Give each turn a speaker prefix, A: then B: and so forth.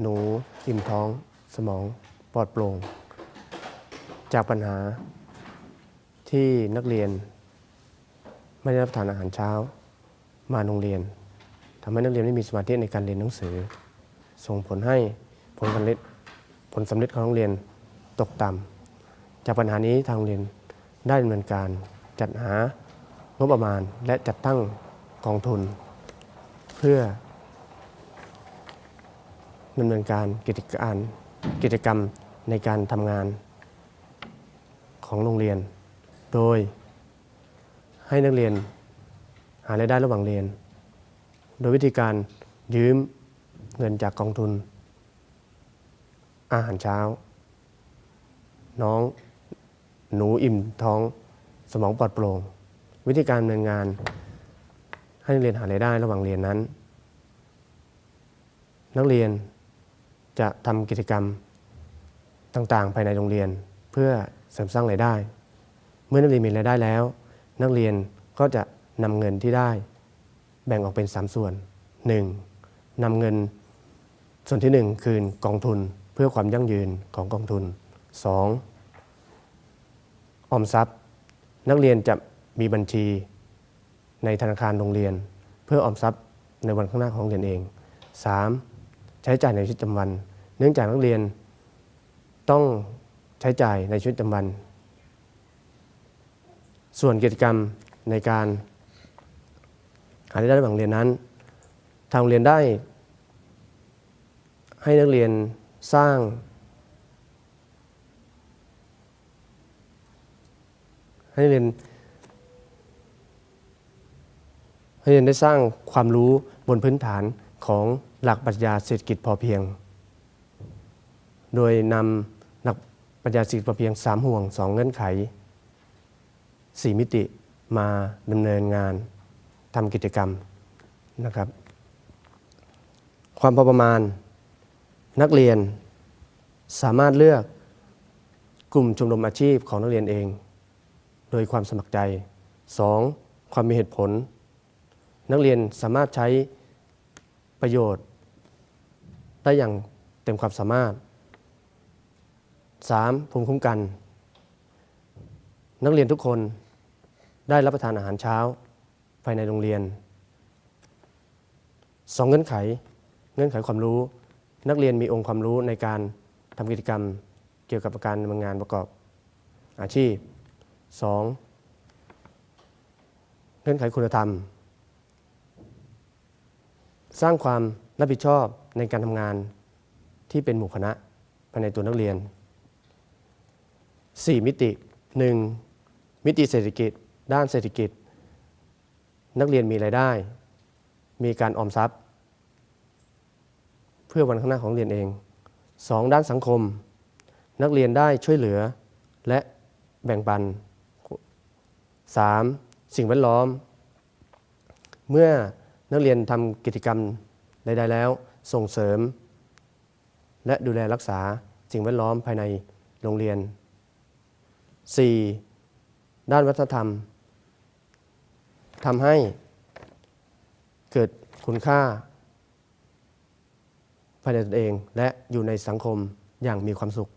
A: หนูอิ่มท้อง สมองปลอดโปร่ง จากปัญหาที่นักเรียน ไม่ได้รับทานอาหารเช้า มาโรงเรียนทำให้นักเรียนไม่มีสมาธิในการเรียนหนังสือ ส่งผลให้ผลการเรียนผลสำเร็จของโรงเรียนตกต่ำจากปัญหานี้ทางโรงเรียนได้ดำเนินการจัดหางบประมาณและจัดตั้งกองทุน เพื่อ ดำเนินการกิจการกิจกรรมในการทำงานของโรงเรียน โดยให้นักเรียนหารายได้ระหว่างเรียน โดยวิธีการยืมเงินจากกองทุน อาหารเช้า น้องหนูอิ่มท้องสมองปลอดโปร่ง วิธีการดำเนินงานให้นักเรียนหารายได้ระหว่างเรียนนั้น นักเรียน จะทำกิจกรรมต่างๆ ภายในโรงเรียน เพื่อเสริมสร้างรายได้ เมื่อนักเรียนมีรายได้แล้ว นักเรียนก็จะนำเงินที่ได้ แบ่งออกเป็น 3 ส่วน 1. นำเงินส่วนที่ 1 คืนกองทุนเพื่อความยั่งยืนของกองทุน 2. ออมทรัพย์ นักเรียนจะมีบัญชีในธนาคารโรงเรียน เพื่อออมทรัพย์ในวันข้างหน้าของโรงเรียนเอง 3. ใช้จ่ายในชีวิตประจำวัน เนื่องจากนักเรียนต้องใช้จ่ายในชีวิตประจำวัน ส่วนกิจกรรมในการหารายได้ระหว่างเรียนนั้น ทางโรงเรียนได้ ให้นักเรียนสร้าง ให้นักเรียนให้นักเรียนได้สร้างความรู้บนพื้นฐานของ หลักปรัชญาเศรษฐกิจพอเพียง โดยนำหลักปรัชญาเศรษฐกิจพอเพียง 3 ห่วง 2 เงื่อนไข 4 มิติมาดำเนินงานทำกิจกรรมนะครับ ความพอประมาณนักเรียนสามารถเลือกกลุ่มชมรมอาชีพของนักเรียนเอง โดยความสมัครใจ 2. ความมีเหตุผล นักเรียนสามารถใช้ประโยชน์ ได้อย่างเต็มความสามารถ 3. ภูมิคุ้มกัน นักเรียนทุกคนได้รับประทานอาหารเช้าภายในโรงเรียนสองเงื่อนไข เงื่อนไขความรู้ นักเรียนมีองค์ความรู้ในการทำกิจกรรมเกี่ยวกับการดำเนินงานประกอบอาชีพ 2. เงื่อนไขคุณธรรม สร้างความ รับผิดชอบในการทำงานที่เป็นหมู่คณะภายในตัวนักเรียน 4 มิติ 1. มิติเศรษฐกิจ ด้านเศรษฐกิจ นักเรียนมีรายได้ มีการออมทรัพย์ เพื่อวันข้างหน้าของเรียนเอง 2. ด้านสังคม นักเรียนได้ช่วยเหลือ และแบ่งปัน 3. สิ่งแวดล้อม เมื่อนักเรียนทำกิจกรรม ใดๆแล้วส่งเสริม และดูแลรักษาสิ่งแวดล้อมภายในโรงเรียน 4. ด้านวัฒนธรรมทำให้เกิดคุณค่า ภายในตนเองและอยู่ในสังคมอย่างมีความสุข